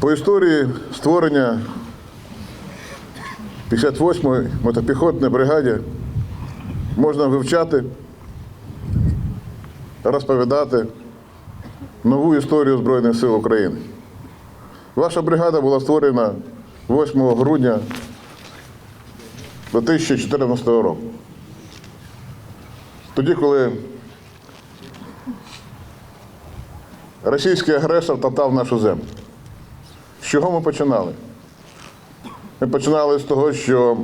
По історії створення 58-ї мотопіхотної бригаді можна вивчати, розповідати нову історію Збройних сил України. Ваша бригада була створена 8 грудня 2014 року. Тоді, коли російський агресор топтав нашу землю. З чого ми починали? Ми починали з того, що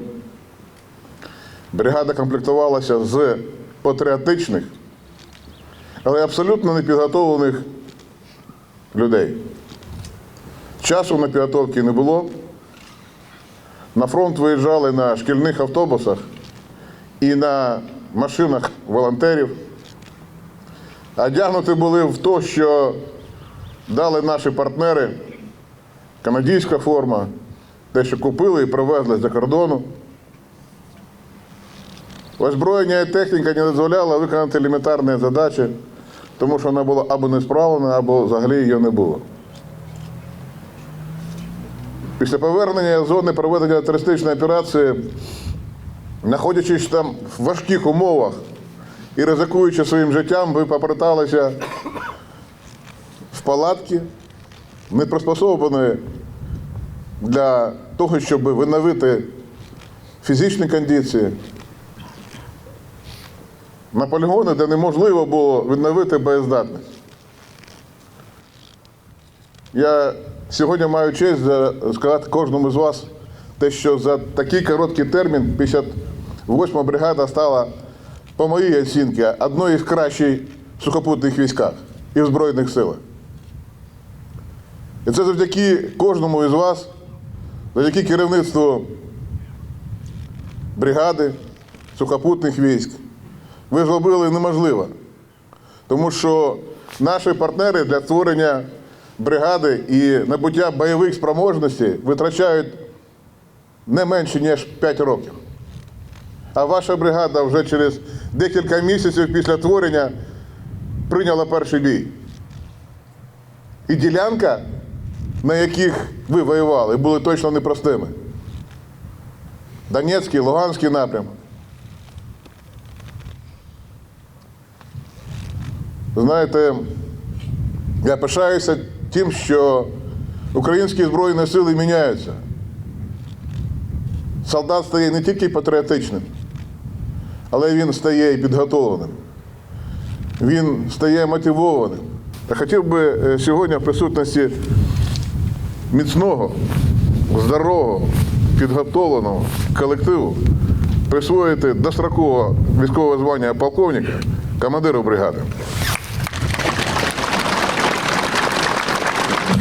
бригада комплектувалася з патріотичних, але абсолютно непідготовлених людей. Часу на підготовки не було. На фронт виїжджали на шкільних автобусах і на машинах волонтерів. Одягнуті були в те, що дали наші партнери, канадська форма, те, що купили і привезли з-за кордону. Озброєння і техніка не дозволяла виконати елементарні задачі, тому що вона була або не справлена, або взагалі її не було. Після повернення зони проведення терористичної операції, знаходячись там в важких умовах і ризикуючи своїм життям, ви попиталися в палатки, не приспособлені для того, щоб відновити фізичні кондиції. На полігони, де неможливо було відновити боєздатність. Я сьогодні маю честь сказати кожному з вас те, що за такий короткий термін 58 бригада стала, по моїй оцінці, одною із кращих сухопутних військах і в Збройних силах. І це завдяки кожному із вас, завдяки керівництву бригади, сухопутних військ. Ви зробили неможливо. Тому що наші партнери для створення бригади і набуття бойових спроможностей витрачають не менше, ніж 5 років. А ваша бригада вже через декілька місяців після творення прийняла перший бій. І ділянка, на яких ви воювали, були точно непростими. Донецький, Луганський напрям. Знаєте, я пишаюся тим, що українські збройні сили міняються. Солдат стає не тільки патріотичним, але він стає і підготовленим. Він стає мотивованим. Я хотів би е, сьогодні в присутності міцного, здорового, підготовленого колективу присвоїти дострокове військове звання полковника командиру бригади.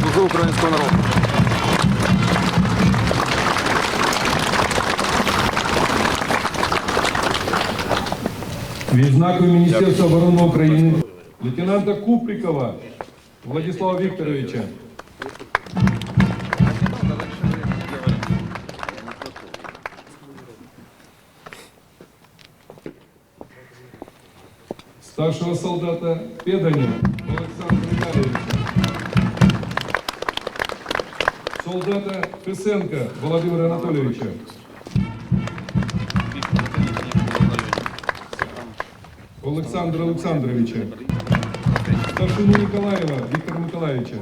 Служу українського народу. Відзнакою Міністерства оборони України лейтенанта Куприкова Владислава Вікторовича. Старшего солдата Педанина Александра Витальевича. Солдата Фесенко Володимира Анатольевича. Олександра Олександровича. Старшину Николаева Віктора Миколаївича.